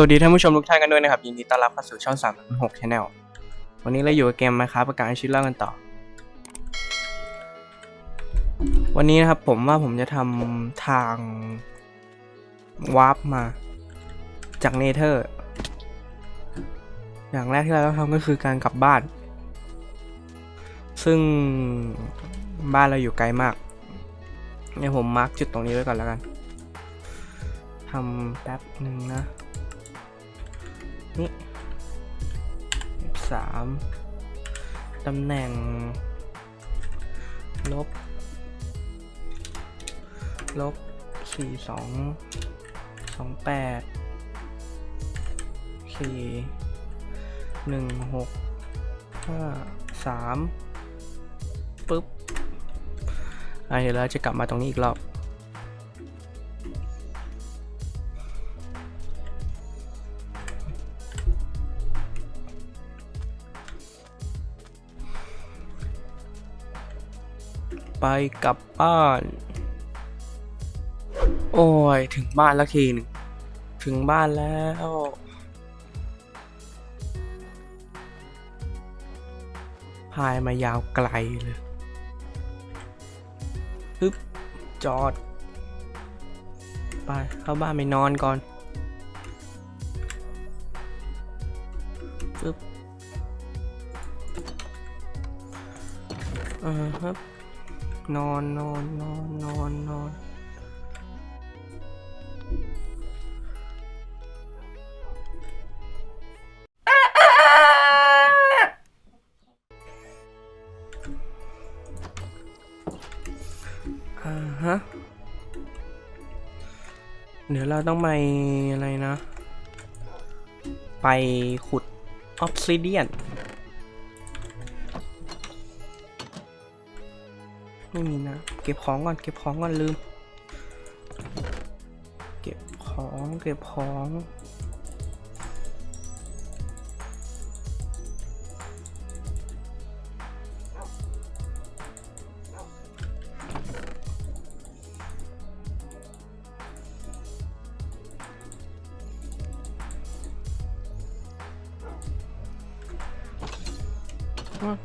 วัสดีท่านผู้ชมทุกท่านกันด้วยนะครับ ยินดีต้อนรับเข้าสู่ช่อง3 6 Channel วันนี้เราอยู่กับเกมมาครับประกาศชีวิตเล่ากันต่อ วันนี้นะครับผมว่าผมจะทำทางวาร์ปมาจากเนเธอร์ อย่างแรกที่เราต้องทำก็คือการกลับบ้าน ซึ่งบ้านเราอยู่ไกลมากเนี่ยผมมาร์กจุดตรงนี้ไว้ก่อนแล้วกันทำแป๊บหนึ่งนะ นี่สามตำแหน่ง ลบ ลบสี่สองสองแปดสี่หนึ่งหกห้าสามปึ๊บอะเดี๋ยวเราจะกลับมาตรงนี้อีกรอบ ไปกลับบ้าน โอ้ย ถึงบ้านแล้วทีหนึ่ง ถึงบ้านแล้ว พายมายาวไกลเลยฮึบจอด ไปเข้าบ้านไปนอนก่อนปึ๊บอ่าครับ นอนนอนนอนนอนนอนอ่าฮะ เดี๋ยวเราต้องไปอะไรนะ ไปขุดออฟซิเดียน ก็บของก่อนเก็บของก่อนลืม เก็บของเก็บของ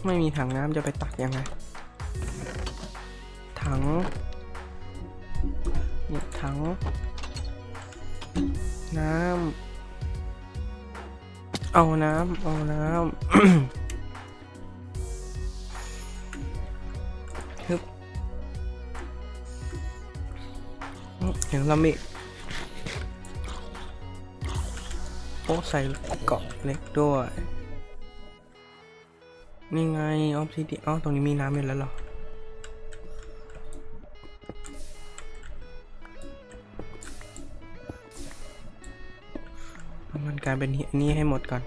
ไม่มีถังน้ำจะไปตักยังไง ถังนี่ถัง น้ำ เอาน้ำ เอาน้ำฮึบเห็นเรามีโอ้ใส่เกาะเล็กด้วย นี่ไงออฟซิเดียอ๋อตรงนี้มีน้ำอยู่แล้วเหรอ มันกลายเป็นอันนี้ให้หมดก่อน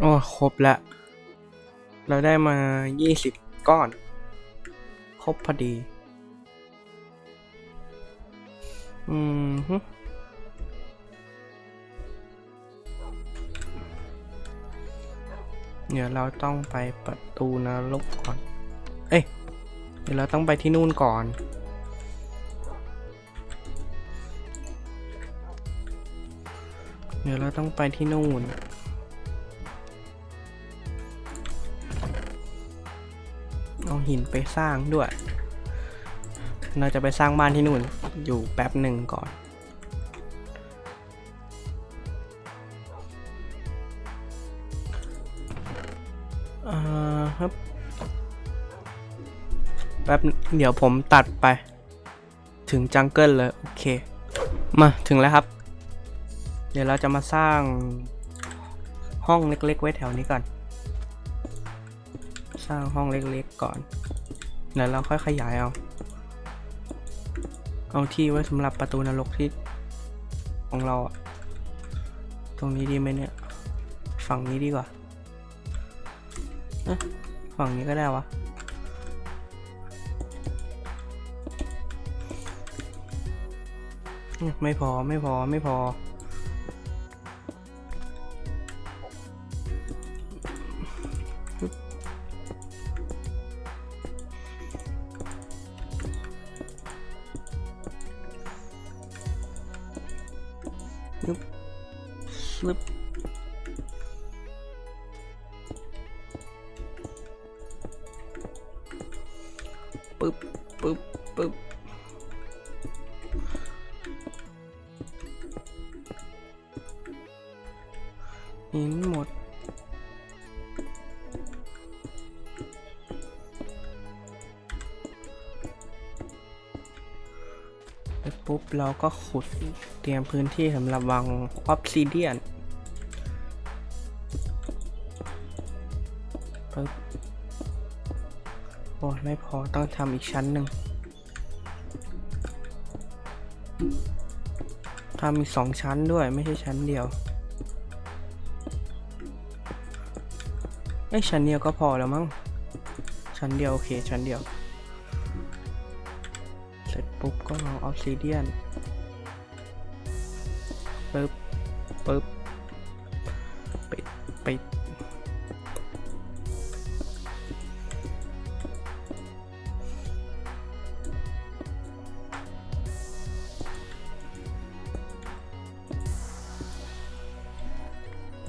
โอ้ครบล้วเราได้มา 20 ก้อน ครบพอดี อืมฮึเดี๋ยวเราต้องไปประตูนรกก่อน เอ้ย เดี๋ยวเราต้องไปที่นู่นก่อน เดี๋ยวเราต้องไปที่นู่น หินไปสร้างด้วย เราจะไปสร้างบ้านที่นู่นอยู่แป๊บหนึ่งก่อนครับแป๊บเดี๋ยวผมตัดไป ถึงจังเกิลเลย โอเค มาถึงแล้วครับ เดี๋ยวเราจะมาสร้างห้องเล็กๆไว้แถวนี้ก่อน สร้างห้องเล็กๆก่อนเดี๋ยวเราค่อยขยายเอา เอาที่ไว้สำหรับประตูนรกที่ของเราอะตรงนี้ดีไหมเนี่ย ฝั่งนี้ดีกว่าฝั่งนี้ก็ได้วะไม่พอไม่พอไม่พอ ซึบปึ๊บปึ๊บปึ๊บหินหมดปุ๊บเราก็ขุดเตรียมพื้นที่สำหรับวางออฟซิเดียน โอ้ยไม่พอต้องทำอีกชั้นหนึ่งทำอีกสองชั้นด้วยไม่ใช่ชั้นเดียวไอ้ชั้นเดียวก็พอแล้วมั้งชั้นเดียวโอเคชั้นเดียว เสร็จปุ๊บก็เอาออฟซิเดียนปึ๊บปึ๊บปิดปิด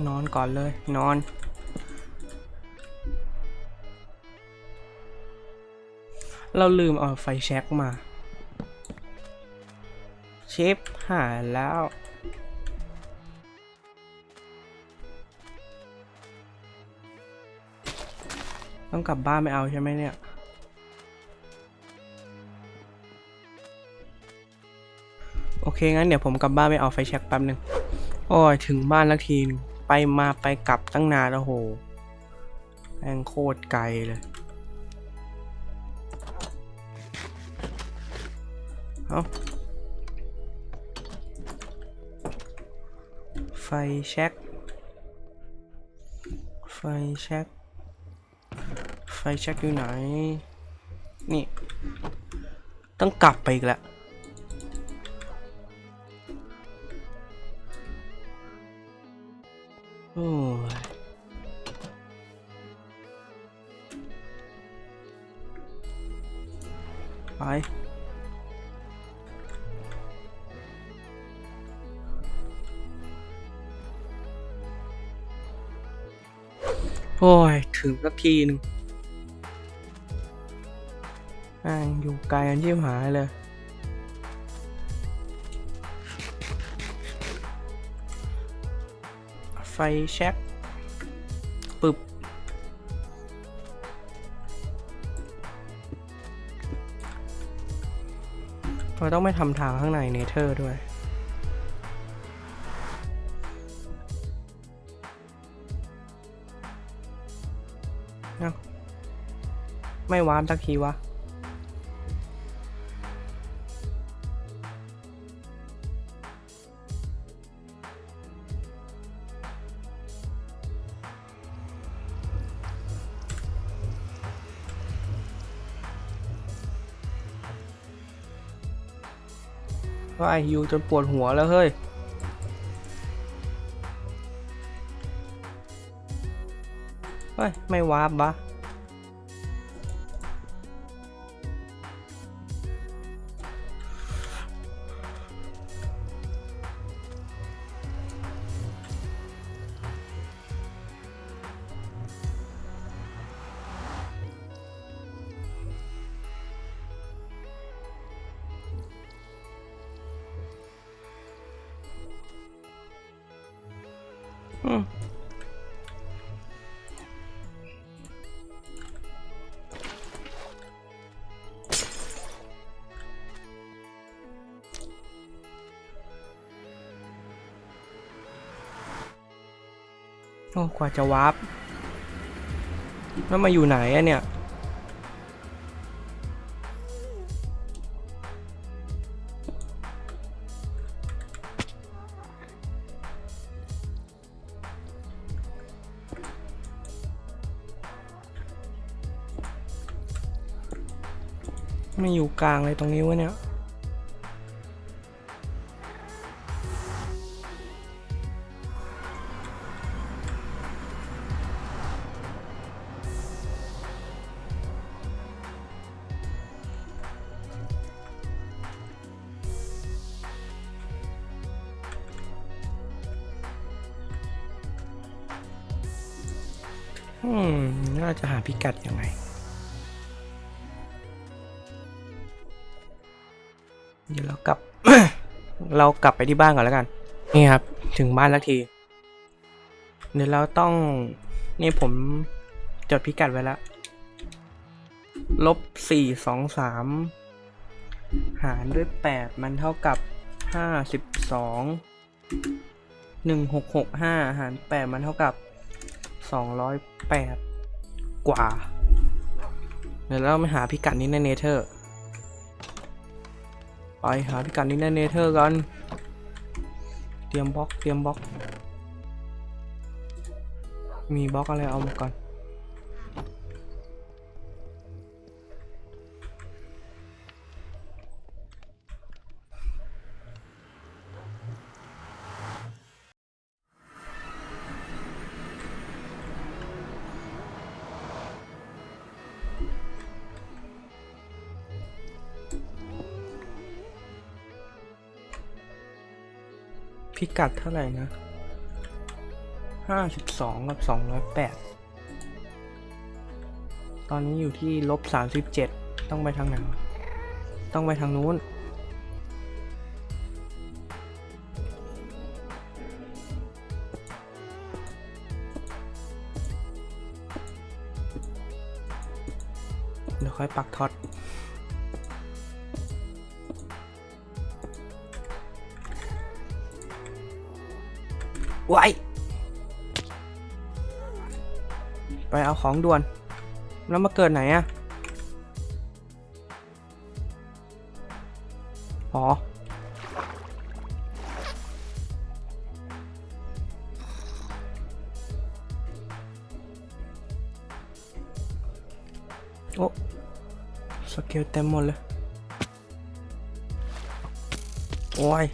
นอนก่อนเลย นอน เราลืมเอาไฟแช็กมา เชฟหายแล้วต้องกลับบ้านไม่เอาใช่ไหมเนี่ย โอเค งั้นเดี๋ยวผมกลับบ้านไปเอาไฟแช็กแป๊บหนึ่งโอ้ย ถึงบ้านแล้วทีนึง ไปมาไปกลับตั้งนานแล้วโหแม่งโคตรไกลเลย เอาไฟแช็กไฟแช็กไฟแช็กอยู่ไหน นี่ ต้องกลับไปอีกแล้ว โอ้ยไปโอ้ย ถึงสักทีหนึงแม่งอยู่ไกลกันชิบหายเลย ไฟแช็กปึบเราต้องไม่ทำทางข้างในเนเธอร์ด้วยเอ้าไม่วาร์ปสักทีวะ ว่าไอยูจนปวดหัวแล้วเฮ้ย เฮ้ย ไม่วาร์ปวะ โอ้กว่าจะวาร์ปแล้วมาอยู่ไหนอะเนี่ย กลางเลยตรงนี้วะเนี่ยอืมเราจะหาพิกัดยังไง เรากลับไปที่บ้านก่อนแล้วกัน นี่ครับ ถึงบ้านแล้วที เดี๋ยวเราต้อง นี่ผมจดพิกัดไว้แล้วลบสี่สองสามหารด้วยแปดมันเท่ากับห้าสิบสองหนึ่งหกหกห้าหารแปดมันเท่ากับสองร้อยแปดกว่า เดี๋ยวเราไปหาพิกัดนี้ในเนเธอร์ หาพิกัดนี้ในเนเธอร์กัน เตรียมบล็อก เตรียมบล็อก มีบล็อกอะไรเอามาก่อน พิกัดเท่าไหร่นะห้าสิบสองกับสองร้อยแปดตอนนี้อยู่ที่ลบสามสิบเจ็ดต้องไปทางไหนต้องไปทางนู้น เดี๋ยวค่อยปักท็อต ไว้ไปเอาของด่วน แล้วมาเกิดไหนอะอ๋อ โอ้สเกลเต็มหมดเลย โอ้ย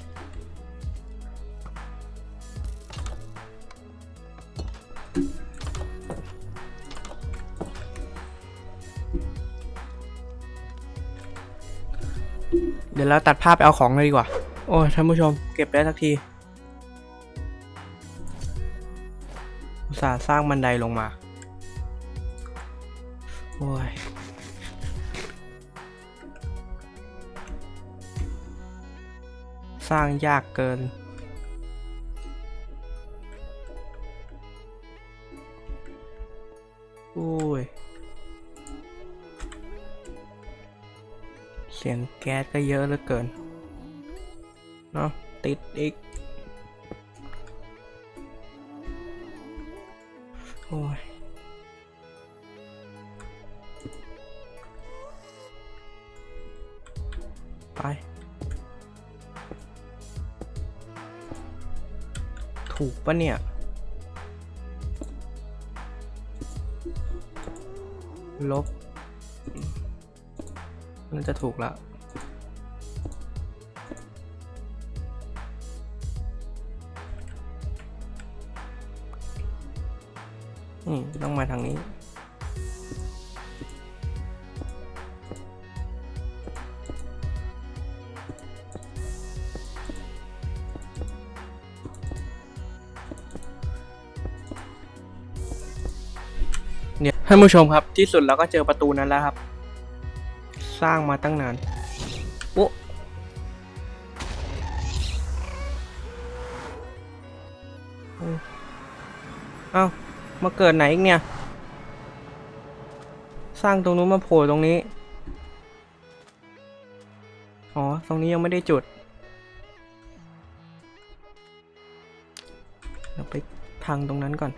ดี๋ยวเราตัดภาพไปเอาของเลยดีกว่า โอ้ยท่านผู้ชม เก็บได้สักที อุตส่าห์สร้างบันไดลงมา โอ้ยสร้างยากเกิน แก๊สก็เยอะเหลือเกิน เนาะติดอีก โอ้ยไป ถูกปะเนี่ยลบน่าจะถูกแล้ว ต้องมาทางนี้ เนี่ยท่านผู้ชมครับที่สุดเราก็เจอประตูนั้นแล้วครับ สร้างมาตั้งนานโอ้อ้เอ้า มาเกิดไหนอีกเนี่ย สร้างตรงนู้นมาโผล่ตรงนี้ อ๋อ ตรงนี้ยังไม่ได้จุด เราไปทางตรงนั้นก่อน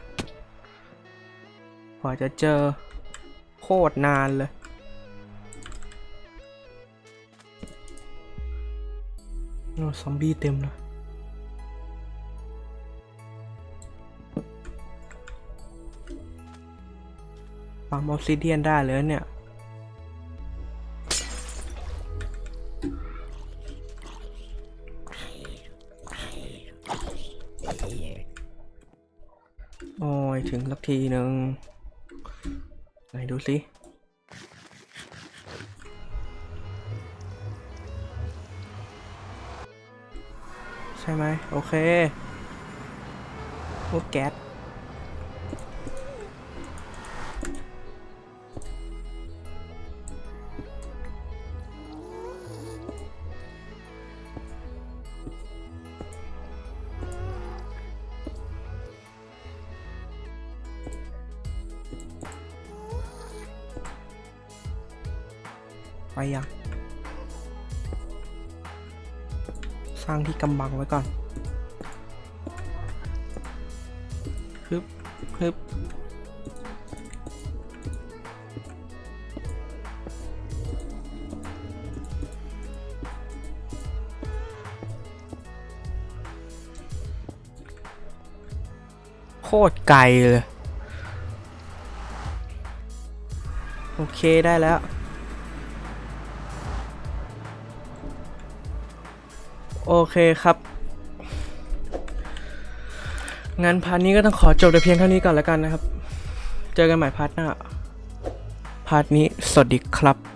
ว่าจะเจอโคตรนานเลย โอ้ซอมบี้เต็มเลย ปั๊มออฟซิเดียนได้เลยเนี่ยโอ้ย ถึงสักทีหนึ่งไหนดูสิใช่ไหมโอเคพวกแก๊ส ไปยังสร้างที่กำบังไว้ก่อนฮึบฮึบโคตรไกลเลย โอเคได้แล้ว โอเคครับงั้นพาร์ทนี้ก็ต้องขอจบแต่เพียงเท่านี้ก่อนแล้วกันนะครับ เจอกันใหม่พาร์ทหน้า พาร์ทนี้สวัสดีครับ